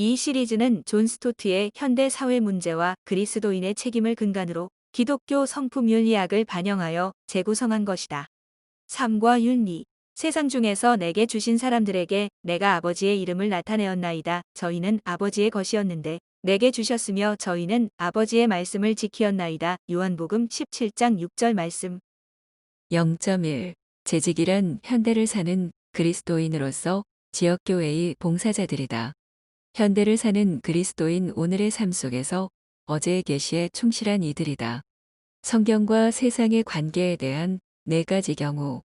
이 시리즈는 존 스토트의 현대 사회 문제와 그리스도인의 책임을 근간으로 기독교 성품 윤리학을 반영하여 재구성한 것이다. 삶과 윤리. 세상 중에서 내게 주신 사람들에게 내가 아버지의 이름을 나타내었나이다. 저희는 아버지의 것이었는데 내게 주셨으며 저희는 아버지의 말씀을 지키었나이다. 요한복음 17장 6절 말씀. 0.1 재직이란 현대를 사는 그리스도인으로서 지역교회의 봉사자들이다. 현대를 사는 그리스도인 오늘의 삶 속에서 어제의 계시에 충실한 이들이다. 성경과 세상의 관계에 대한 네 가지 경우.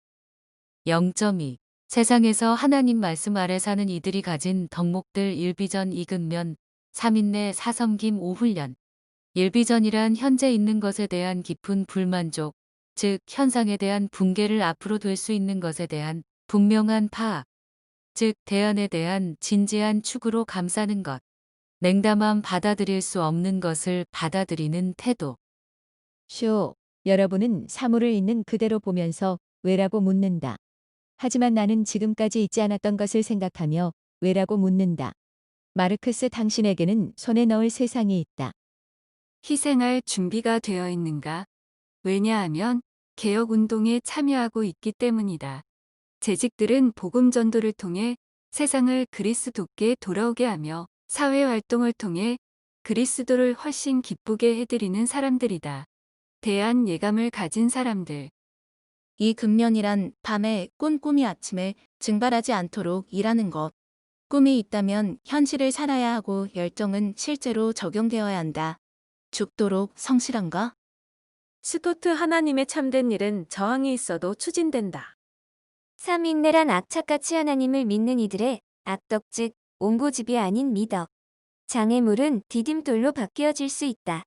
0.2 세상에서 하나님 말씀 아래 사는 이들이 가진 덕목들 일비전 이근면 3인내 사섬김 5훈련. 일비전이란 현재 있는 것에 대한 깊은 불만족, 즉 현상에 대한 붕괴를 앞으로 될 수 있는 것에 대한 분명한 파악, 즉 대안에 대한 진지한 축으로 감싸는 것, 냉담함 받아들일 수 없는 것을 받아들이는 태도. 쇼, 여러분은 사물을 있는 그대로 보면서 왜라고 묻는다. 하지만 나는 지금까지 있지 않았던 것을 생각하며 왜라고 묻는다. 마르크스 당신에게는 손에 넣을 세상이 있다. 희생할 준비가 되어 있는가? 왜냐하면 개혁 운동에 참여하고 있기 때문이다. 재직들은 복음 전도를 통해 세상을 그리스도께 돌아오게 하며 사회 활동을 통해 그리스도를 훨씬 기쁘게 해드리는 사람들이다. 대한 예감을 가진 사람들. 이 근면이란 밤에 꾼 꿈이 아침에 증발하지 않도록 일하는 것. 꿈이 있다면 현실을 살아야 하고 열정은 실제로 적용되어야 한다. 죽도록 성실한가? 스토트 하나님의 참된 일은 저항이 있어도 추진된다. 삼인내란 악착같이 하나님을 믿는 이들의 악덕 즉 옹고집이 아닌 미덕. 장애물은 디딤돌로 바뀌어질 수 있다.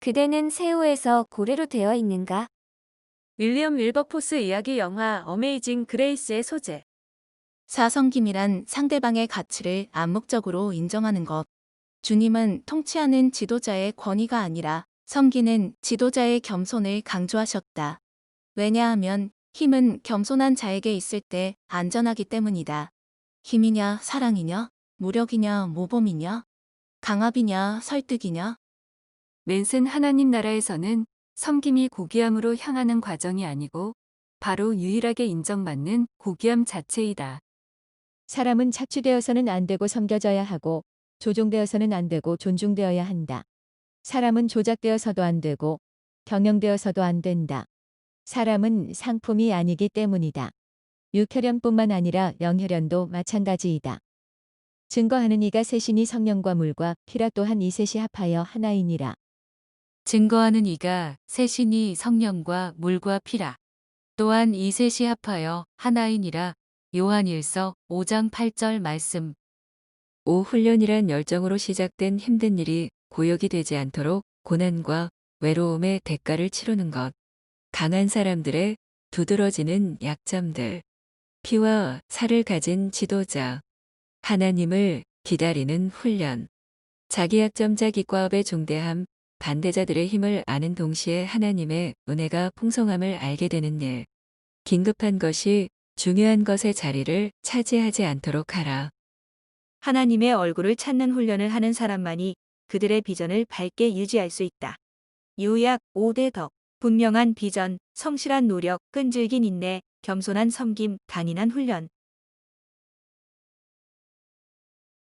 그대는 세호에서 고래로 되어 있는가? 윌리엄 윌버포스 이야기 영화 어메이징 그레이스의 소재. 사성김이란 상대방의 가치를 암묵적으로 인정하는 것. 주님은 통치하는 지도자의 권위가 아니라 섬기는 지도자의 겸손을 강조하셨다. 왜냐하면 힘은 겸손한 자에게 있을 때 안전하기 때문이다. 힘이냐 사랑이냐 무력이냐 모범이냐 강압이냐 설득이냐 맨슨 하나님 나라에서는 섬김이 고귀함으로 향하는 과정이 아니고 바로 유일하게 인정받는 고귀함 자체이다. 사람은 착취되어서는 안 되고 섬겨져야 하고 조종되어서는 안 되고 존중되어야 한다. 사람은 조작되어서도 안 되고 경영되어서도 안 된다. 사람은 상품이 아니기 때문이다. 육혈연뿐만 아니라 영혈연도 마찬가지이다. 증거하는 이가 셋이니 성령과 물과 피라 또한 이 셋이 합하여 하나이니라. 증거하는 이가 셋이니 성령과 물과 피라. 또한 이 셋이 합하여 하나이니라. 요한일서 5장 8절 말씀. 5 훈련이란 열정으로 시작된 힘든 일이 고역이 되지 않도록 고난과 외로움의 대가를 치르는 것. 강한 사람들의 두드러지는 약점들. 피와 살을 가진 지도자. 하나님을 기다리는 훈련. 자기 약점 자 기 과업의 중대함, 반대자들의 힘을 아는 동시에 하나님의 은혜가 풍성함을 알게 되는 일. 긴급한 것이 중요한 것의 자리를 차지하지 않도록 하라. 하나님의 얼굴을 찾는 훈련을 하는 사람만이 그들의 비전을 밝게 유지할 수 있다. 요약 5대 덕. 분명한 비전, 성실한 노력, 끈질긴 인내, 겸손한 섬김, 단인한 훈련.